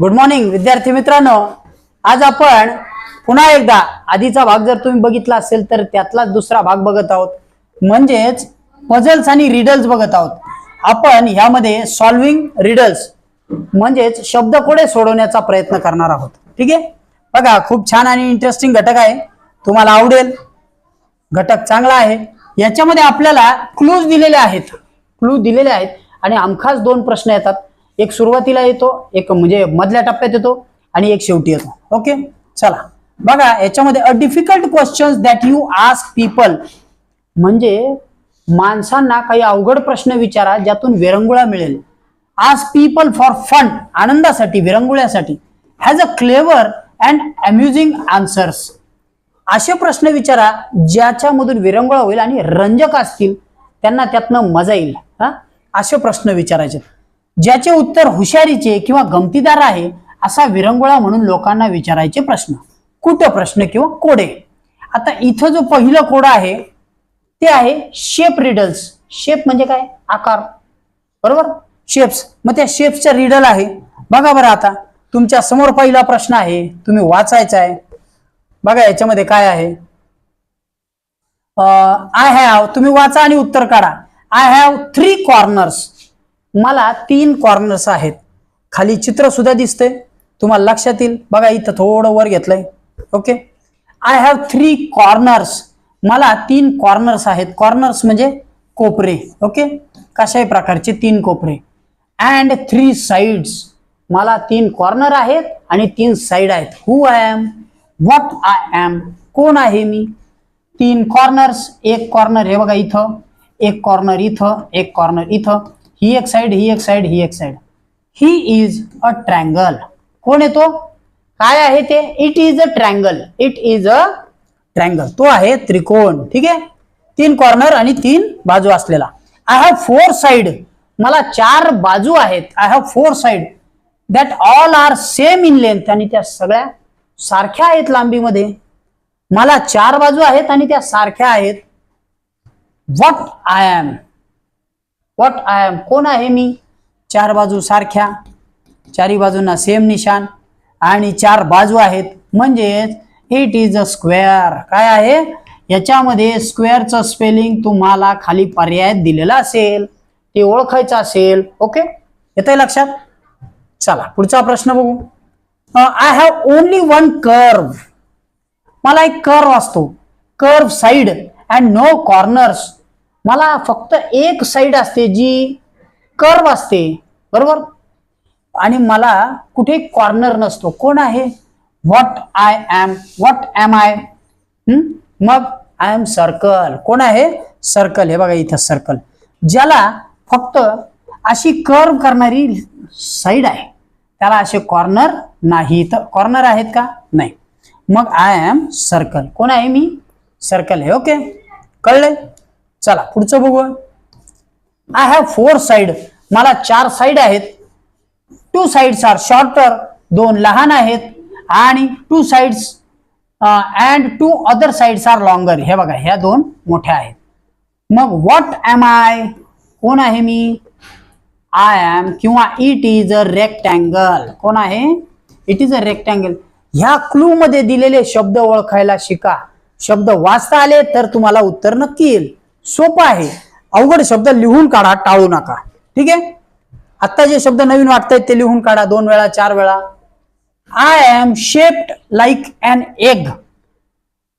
Good morning विद्यार्थी मित्रांनो. आज आपण पुन्हा एकदा आधीचा भाग जर तुम्ही बघितला असेल तर त्यातलाच दुसरा भाग बघत आहोत. म्हणजेच पझल्स आणि रिडल्स बघत आहोत. आपण ह्यामध्ये सॉल्विंग रिडल्स म्हणजेच शब्दकोडे सोडवण्याचा प्रयत्न करणार आहोत. ठीक आहे? बघा खूप छान आणि इंटरेस्टिंग घटक आहे. तुम्हाला आवडेल. घटक चांगला आहे. याच्यामध्ये आपल्याला क्लूज दिलेले आहेत. क्लू दिलेले आहेत आणि आमखास दोन प्रश्न येतात. एक सुरुवातीला येतो एक म्हणजे मधल्या टप्प्यात येतो आणि एक शेवटी येतो. ओके चला. बघा याच्यामध्ये a difficult questions that you ask people म्हणजे माणसांना काही अवघड प्रश्न विचारा ज्यातून विरंगुळा मिळेल. आज पीपल फॉर फन आनंदासाठी विरंगुळ्यासाठी. Has a clever and amusing answers असे प्रश्न विचारा ज्याच्यामधून विरंगुळा होईल आणि रंजक असतील त्यांना त्यातनं मजा येईल. हा? असे प्रश्न विचारायचे. ज्याचे उत्तर हुशारीचे किंवा गमतीदार आहे असा विरंगुळा म्हणून लोकांना विचारायचे प्रश्न. कुट प्रश्न किंवा कोडे? आता इथं जो पहिलं कोड आहे ते आहे शेप रिडल्स शेप म्हणजे काय? आकार. बरोबर? शेप्स मग त्या शेप्सचा रिडल आहे. बघा बरं आता. तुमच्यासमोर पहिला प्रश्न आहे. तुम्ही वाचायचा आहे. बघा याच्यामध्ये काय आहे. आय हॅव तुम्ही वाचा आणि उत्तर काढा. आय हॅव थ्री कॉर्नर्स मला तीन कॉर्नर्स आहेत. खाली चित्र सुद्धा दिसतंय. तुम्हाला लक्षात येईल. बघा इथं थोडं वर घेतलंय. Okay I have three corners मला तीन कॉर्नर्स आहेत. कॉर्नर्स म्हणजे कोपरे. ओके कशाही प्रकारचे तीन कोपरे. अँड थ्री साइड्स मला तीन कॉर्नर आहेत आणि तीन साइड आहेत. Who I am what I am कोण आहे मी? तीन कॉर्नर्स एक कॉर्नर हे बघा इथं. एक कॉर्नर इथं. एक कॉर्नर इथं. ही एक साइड ही एक साइड ही एक side he is a triangle कोण येतो काय आहे ते? It is a triangle it is a triangle तो आहे त्रिकोण. ठीक आहे? तीन कॉर्नर आणि तीन बाजू असलेला. आय हॅव फोर साइड मला चार बाजू आहेत. I have four side that all are same in length आणि त्या सगळ्या सारख्या आहेत लांबीमध्ये. मला चार बाजू आहेत आणि त्या सारख्या आहेत. What I am what I am कोण आहे मी? चार बाजू सारख्या चारी बाजूंना सेम निशान आणि चार बाजू आहेत. म्हणजेच इट इज अ स्क्वेअर काय आहे? याच्यामध्ये स्क्वेअरचं स्पेलिंग तुम्हाला खाली पर्यायात दिलेला असेल. ते ओळखायचं असेल. ओके येतंय लक्षात? चला पुढचा प्रश्न बघू. I have only one curve मला एक कर्व असतो. Curve side and no corners मला फक्त एक साइड असते जी कर्व असते. बरोबर? आणि मला कुठे कॉर्नर नसतो. कोण आहे? What I am what am I मग आय एम सर्कल कोण आहे? सर्कल हे बघा इथं सर्कल ज्याला फक्त अशी कर्व करणारी साईड आहे. त्याला असे कॉर्नर नाही. तर कॉर्नर आहेत का? नाही. मग आय एम सर्कल कोण आहे मी? सर्कल आहे. ओके कळले? चला पुढचं बघू आय हॅव फोर साइड मला चार साइड आहेत. टू साइड्स आर शॉर्टर दोन लहान आहेत आणि two sides and two other sides are longer हे बघा ह्या दोन मोठ्या आहेत. मग व्हॉट एम आय कोण आहे मी? आय एम किंवा इट इज अ रेक्टँगल कोण आहे? इट इज अ रेक्टँगल ह्या क्लू मध्ये दिलेले शब्द ओळखायला शिका. शब्द वाचता आले तर तुम्हाला उत्तर नक्की येईल. सोपं आहे. अवघड शब्द लिहून काढा टाळू नका. ठीक आहे? आत्ता जे शब्द नवीन वाटतायत ते लिहून काढा दोन वेळा चार वेळा. I am shaped like an egg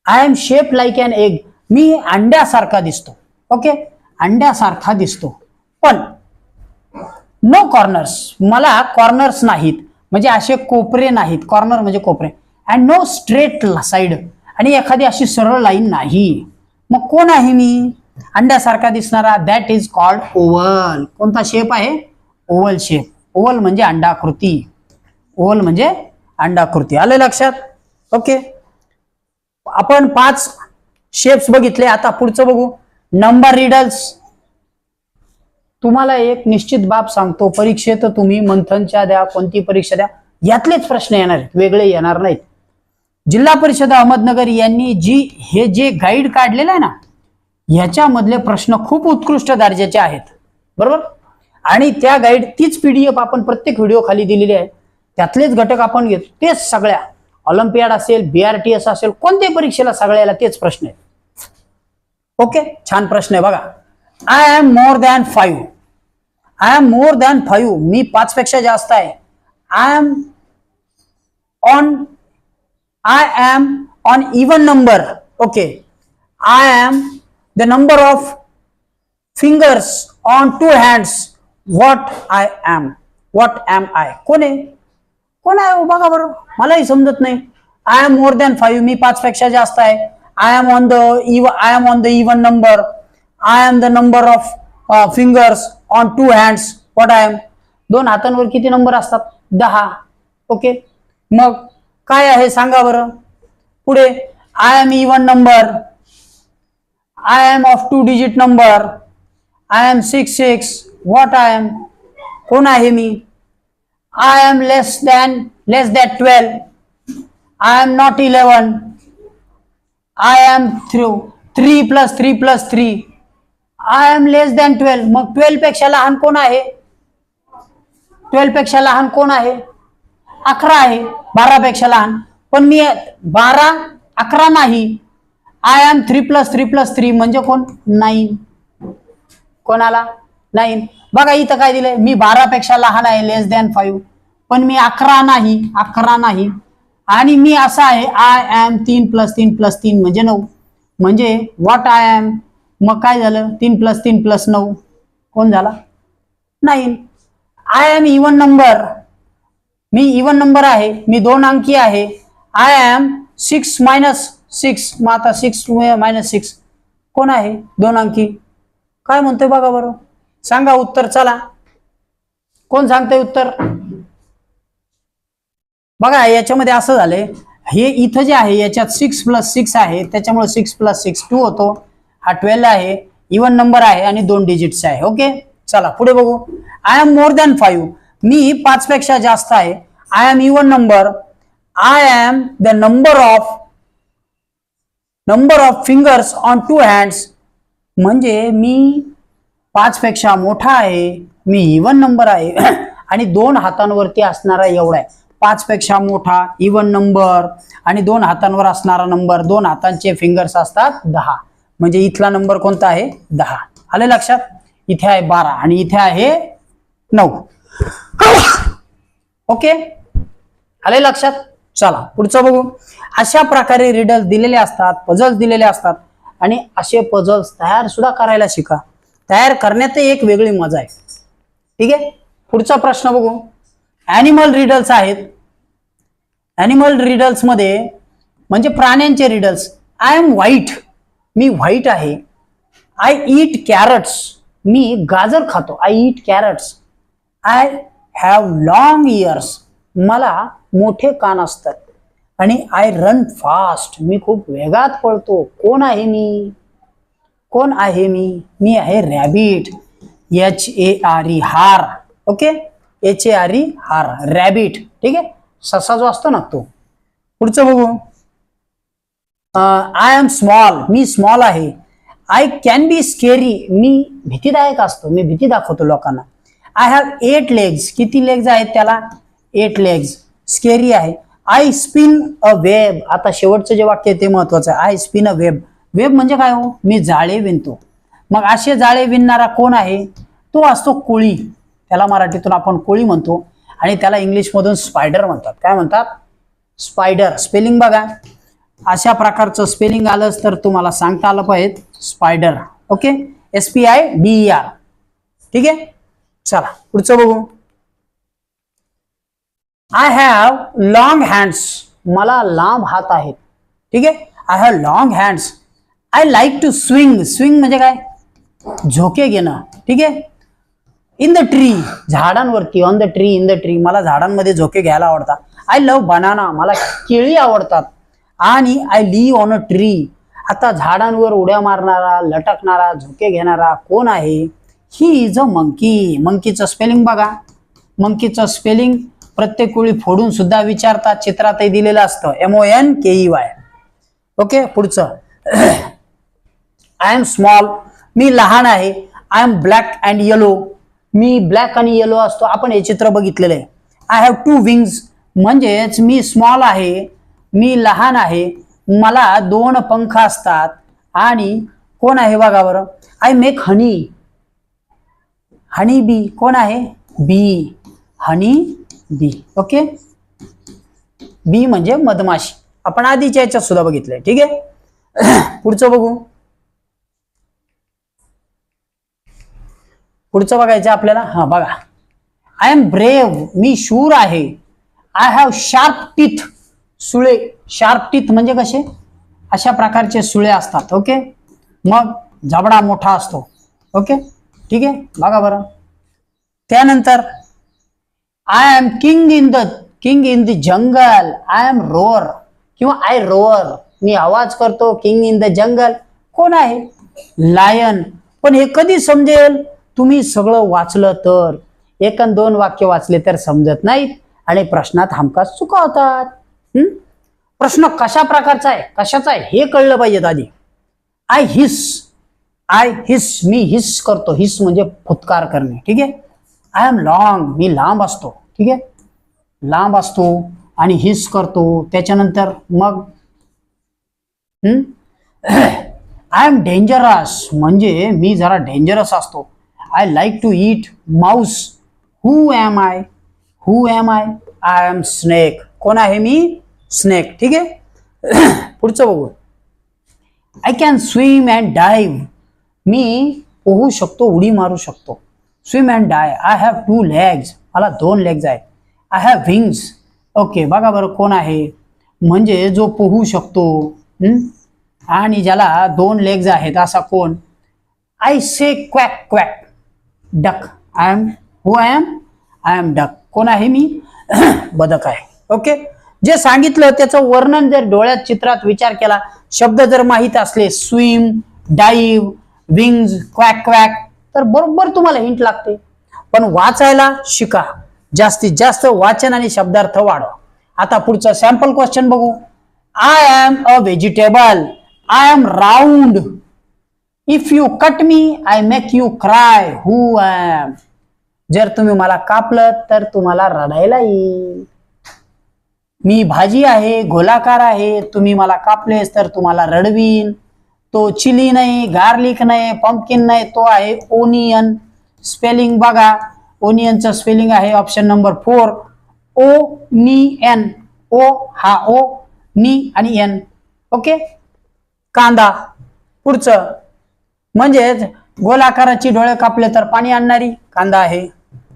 I am shape like an egg मी अंड्यासारखा दिसतो. ओके? अंड्यासारखा दिसतो. पण नो कॉर्नर्स मला कॉर्नर्स नाहीत. म्हणजे असे कोपरे नाहीत. कॉर्नर म्हणजे कोपरे. अँड नो स्ट्रेट साइड आणि एखादी अशी सरळ लाईन नाही. मग कोण आहे मी? अंड्यासारखा दिसणारा दॅट इज कॉल्ड ओव्हल कोणता शेप आहे? ओव्हल शेप ओव्हल म्हणजे अंडाकृती. ओव्हल म्हणजे अंडाकृती. आले लक्षात? ओके आपण पाच शेप्स बघितले आता पुढचं बघू. नंबर रिडल्स तुम्हाला एक निश्चित बाब सांगतो. परीक्षेत तुम्ही मंथनच्या द्या कोणती परीक्षा द्या यातलेच प्रश्न येणार आहेत. वेगळे येणार नाहीत. जिल्हा परिषद अहमदनगर यांनी जी हे जे गाईड काढलेलं आहे ना ह्याच्यामधले प्रश्न खूप उत्कृष्ट दर्जाचे आहेत. बरोबर? आणि त्या गाईड तीच पीडीएफ आपण प्रत्येक व्हिडिओ खाली दिलेली आहे. त्यातलेच घटक आपण घेतो. तेच सगळ्या. ऑलिम्पियाड असेल बीआरटीएस असेल कोणत्याही परीक्षेला सगळ्याला तेच प्रश्न आहेत. ओके? छान प्रश्न आहे. बघा. I am more than five I am more than five मी पाच पेक्षा जास्त आहे. I am on I am on even number okay. I am the number of fingers on two hands what I am? What am I कोण आहे? कोण आहे? बघा बरं. मलाही समजत नाही. I am more than five मी पाच पेक्षा जास्त आहे. I am on the even I am on the even number I am the number of fingers on two hands what I am दोन हातांवर किती नंबर असतात? दहा. ओके मग काय आहे? सांगा बरं. पुढे I am even number I am of two digit number I am six six what I am आहे मी? I am less than less that twelve I am not eleven I am through three plus three plus three I am less than twelve मग twelve पेक्षा लहान कोण आहे? Twelve पेक्षा लहान कोण आहे? अकरा आहे. बारा पेक्षा लहान. पण मी बारा, अकरा नाही. I am three plus three plus three म्हणजे कोण? नाईन कोणाला? नाईन बघा इथं काय दिलंय? मी बारापेक्षा लहान आहे लेस दॅन फाईव्ह पण मी अकरा नाही अकरा नाही. आणि मी असा आहे आय एम तीन प्लस तीन प्लस तीन म्हणजे नऊ. म्हणजे व्हॉट आय एम मग काय झालं? तीन प्लस तीन प्लस नऊ. कोण झाला? Nine I am even number me even number आहे मी दोन अंकी आहे. I am six minus six मग आता सिक्स मायनस सिक्स. कोण आहे? दोन अंकी. काय म्हणतोय बघा बरं. सांगा उत्तर चला. कोण सांगतंय उत्तर? बघा याच्यामध्ये असं झालंय. हे इथं जे आहे याच्यात सिक्स प्लस सिक्स आहे. त्याच्यामुळे सिक्स प्लस सिक्स टू होतो. हा ट्वेल्व आहे. इवन नंबर आहे आणि दोन डिजिट्स आहे. ओके चला पुढे बघू. I am more than five मी पाच पेक्षा जास्त आहे. I am even number I am the number of number of fingers on two hands म्हणजे मी पाचपेक्षा मोठा आहे मी इवन नंबर आहे. आणि दोन हातांवरती असणारा एवढा आहे. पाचपेक्षा मोठा इवन नंबर आणि दोन हातांवर असणारा नंबर दोन हातांचे फिंगर्स असतात दहा. म्हणजे इथला नंबर कोणता आहे? दहा. आले लक्षात? इथे आहे बारा आणि इथे आहे नऊ. ओके आले लक्षात? चला पुढचं बघू. अशा प्रकारे रिडल्स दिलेले असतात पझल्स दिलेले असतात. आणि असे पझल्स तयार सुद्धा करायला शिका. तयार करण्यात एक वेगळी मजा आहे. ठीक आहे? पुढचा प्रश्न बघू. ॲनिमल रिडल्स आहेत. ॲनिमल रिडल्समध्ये म्हणजे प्राण्यांचे रिडल्स आय एम व्हाईट मी व्हाईट आहे. आय ईट कॅरट्स मी गाजर खातो. I eat carrots I have long ears मला मोठे कान असतात. आणि आय रन फास्ट मी खूप वेगात पळतो. कोण आहे मी? कोण आहे मी? मी आहे rabbit H A R E hare. Okay H A R E hare. Rabbit ठीक आहे? ससा जो असतो ना तो. पुढचं बघू. आय एम स्मॉल मी स्मॉल आहे. आय कॅन बी स्केरी मी भीतीदायक असतो. मी भीती दाखवतो लोकांना. आय हॅव एट लेग्स किती लेग्स आहेत त्याला? एट लेग्स स्केरी आहे. आय स्पिन अ वेब आता शेवटचं जे वाक्य आहे ते महत्वाचं आहे. I spin a web web म्हणजे काय हो? मी जाळे विणतो. मग असे जाळे विणणारा कोण आहे? तो असतो कोळी. त्याला मराठीतून आपण कोळी म्हणतो. आणि त्याला इंग्लिशमधून स्पायडर म्हणतात. काय म्हणतात? स्पायडर स्पेलिंग बघा. अशा प्रकारचं स्पेलिंग आलंच तर तुम्हाला सांगता आलं पाहिजे. Spider okay S P I D R ठीक आहे? चला पुढचं बघू. आय हॅव लॉंग हँड्स मला लांब हात आहेत. ठीक आहे? I have long hands I like to swing swing म्हणजे काय? झोके घेणं. ठीक आहे? इन द ट्री झाडांवरती. On the tree in the tree मला झाडांमध्ये झोके घ्यायला आवडतात. आय लव्ह बनाना मला केळी आवडतात. आणि I live on a tree आता झाडांवर उड्या मारणारा लटकणारा झोके घेणारा कोण आहे? ही इज अ मंकी मंकीचं स्पेलिंग बघा. मंकीचं स्पेलिंग प्रत्येक वेळी फोडून सुद्धा विचारतात चित्रातही दिलेलं असतं. M O N K E Y okay पुढचं. आय एम स्मॉल मी लहान आहे. I am black and yellow me black आणि येलो असतो. आपण हे चित्र बघितलेलं आहे. आय हॅव टू विंग्स म्हणजेच मी स्मॉल आहे. मी लहान आहे. मला दोन पंख असतात. आणि कोण आहे बघा बरं. I make honey honey bee कोण आहे? बी हनी बी ओके? बी म्हणजे मधमाशी. आपण आधीच्या याच्यात सुद्धा बघितलंय. ठीक आहे? पुढचं बघू. पुढचं बघायचं आपल्याला. हा बघा. आय एम ब्रेव्ह मी शूर आहे. आय हॅव शार्प टीथ सुळे. शार्प टीथ म्हणजे कसे? अशा प्रकारचे सुळे असतात. ओके? मग जबडा मोठा असतो. ओके? ठीक आहे? बघा बरं. त्यानंतर I am king in the king in the jungle I am roar किंवा आय रोअर मी आवाज करतो किंग इन द जंगल कोण आहे? लायन पण हे कधी समजेल? तुम्ही सगळं वाचलं तर. एक आणि दोन वाक्य वाचले तर समजत नाहीत. आणि प्रश्नात हमखास चुका होतात. प्रश्न कशा प्रकारचा आहे? कशाचा आहे? हे कळलं पाहिजे आधी. आय हिस आय हिस मी हिस करतो. हिस म्हणजे फुतकार करणे. ठीक आहे? आय एम लॉंग मी लांब असतो. ठीक आहे? लांब असतो आणि हिस करतो. त्याच्यानंतर मग आय एम डेंजरस म्हणजे मी जरा डेंजरस असतो. I like to eat mouse who am I who am I I am snake कोण आहे मी? स्नेक ठीक आहे? पुढचं बघू. I can swim and dive मी पोहू शकतो उडी मारू शकतो. Swim and dive I have two legs मला दोन लेग्स आहेत. आय हॅव विंग्स ओके बघा बरं कोण आहे. म्हणजे जो पोहू शकतो आणि ज्याला दोन लेग्स आहेत असा कोण? I say quack quack duck I am who I am I am duck कोण आहे मी? बदक आहे. ओके जे सांगितलं त्याचं वर्णन जर डोळ्यात चित्रात विचार केला शब्द जर माहीत असले स्विम डाईव्ह विंग्स क्वॅक क्वॅक तर बरोबर तुम्हाला हिंट लागते. पण वाचायला शिका. जास्तीत जास्त वाचन आणि शब्दार्थ वाढवा. आता पुढचं सॅम्पल क्वेश्चन बघू. I am a vegetable I am round if you cut me I make you cry who am जर तुम्ही मला कापलं तर तुम्हाला रडायला येईल. मी भाजी आहे गोलाकार आहे. तुम्ही मला कापलेस तर तुम्हाला रडवीन. तो चिली नाही गार्लिक नाही पंपकिन नाही तो आहे ओनियन स्पेलिंग बघा ओनियनचं स्पेलिंग आहे option number four O N I N O हा ओ नी आणि एन ओके कांदा. पुढचं. म्हणजेच गोलाकाराची डोळे कापले तर पाणी आणणारी कांदा आहे.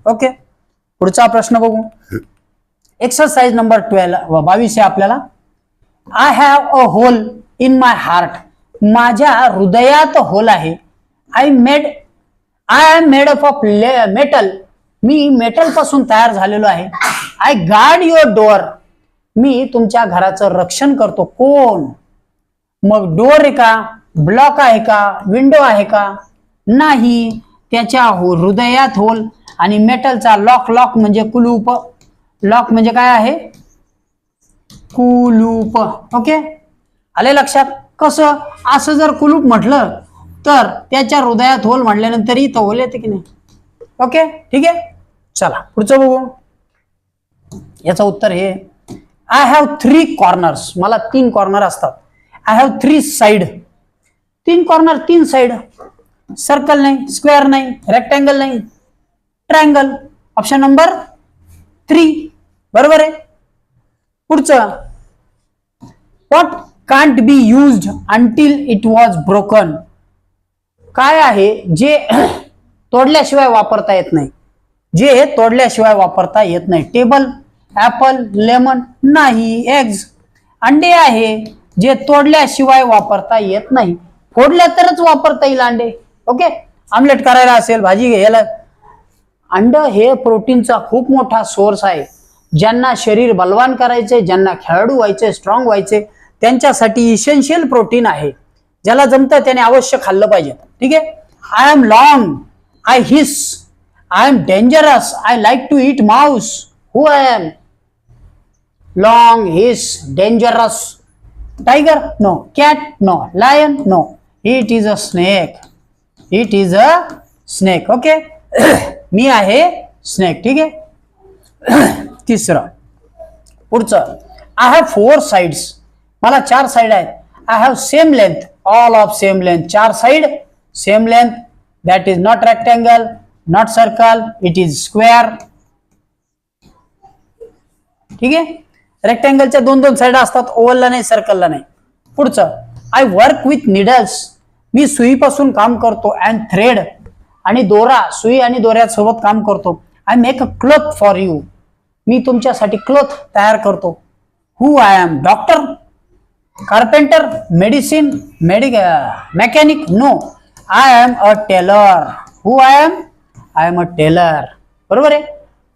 ओके पुढचा प्रश्न बघू. एक्सरसाइज नंबर ट्वेल्व बावीस आहे आपल्याला. I have a hole in my heart माझ्या हृदयात होल आहे. I made I am made up of metal मी मेटलपासून तयार झालेलो आहे. आय गार्ड युअर डोअर मी तुमच्या घराचं रक्षण करतो. कोण? मग डोअर आहे का? ब्लॉक आहे का? विंडो आहे का? नाही. त्याच्या हो- हृदयात होल. आणि मेटलचा लॉक लॉक म्हणजे कुलूप. लॉक म्हणजे काय आहे? कुलूप. ओके आले लक्षात? कसं? असं जर कुलूप म्हटलं तर त्याच्या हृदयात होल म्हटल्यानंतरही इथं होल येते की नाही? ओके? ठीक आहे? चला पुढचं बघू. याचं उत्तर हे आय हॅव थ्री कॉर्नर्स मला तीन कॉर्नर असतात. आय हॅव थ्री साइड तीन कॉर्नर तीन साइड सर्कल नाही स्क्वेअर नाही रेक्टँगल नाही. ट्रायंगल ऑप्शन नंबर थ्री बरोबर आहे? पुढचं. What can't be used until it was broken काय आहे? जे तोडल्याशिवाय वापरता येत नाही. जे तोडल्याशिवाय वापरता येत नाही. टेबल ॲपल लेमन नाही एग्ज अंडे आहे जे तोडल्याशिवाय वापरता येत नाही. फोडल्या तरच वापरता येईल अंडे. ओके आमलेट करायला असेल भाजी घ्यायला. अंड हे प्रोटीनचा खूप मोठा सोर्स आहे. ज्यांना शरीर बलवान करायचे ज्यांना खेळाडू व्हायचे स्ट्रॉंग व्हायचे त्यांच्यासाठी इसेन्शियल प्रोटीन आहे. ज्याला जमतं त्याने अवश्य खाल्लं पाहिजे. ठीक आहे? I am long I hiss I am dangerous I like to eat mouse who I am long hiss dangerous tiger no cat no lion no it is a snake it is a snake okay मी आहे snake ठीक आहे? तिसरं. पुढचं. I have four sides मला चार side आहेत. I have same length all of same length चार side same length that is not rectangle not circle it is square ठीक आहे? रेक्टँगलच्या दोन दोन साइड असतात ओव्हलला नाही सर्कलला नाही. पुढचं आय वर्क विथ निडल्स मी सुईपासून काम करतो अँड थ्रेड आणि दोरा सुई आणि दोऱ्यासोबत काम करतो. I make a cloth for you मी तुमच्यासाठी क्लॉथ तयार करतो. Who I am doctor carpenter medicine medic mechanic no I am a tailor who I am? I am a tailor बरोबर आहे?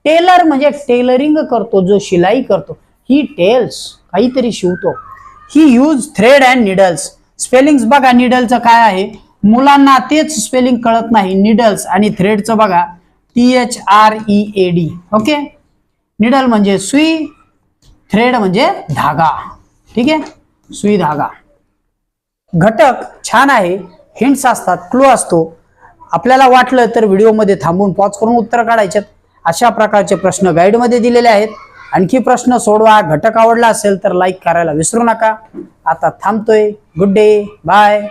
टेलर म्हणजे टेलरिंग करतो जो शिलाई करतो. ही टेल्स काहीतरी शिवतो. He use thread and needles spelling बघा निडलचं काय आहे? मुलांना तेच स्पेलिंग कळत नाही. निडल्स आणि थ्रेडचं बघा. T H R E A D okay needle म्हणजे सुई थ्रेड म्हणजे धागा. ठीक आहे? सुई धागा. घटक छान आहे हिंट्स असतात क्लू असतो. आपल्याला वाटलं तर व्हिडिओमध्ये थांबून पॉज करून उत्तर काढायचे अशा प्रकारचे प्रश्न गाईडमध्ये दिलेले आहेत. आणखी प्रश्न सोडवा घटक आवडला असेल तर लाईक करायला विसरू नका. आता थांबतोय. Good day bye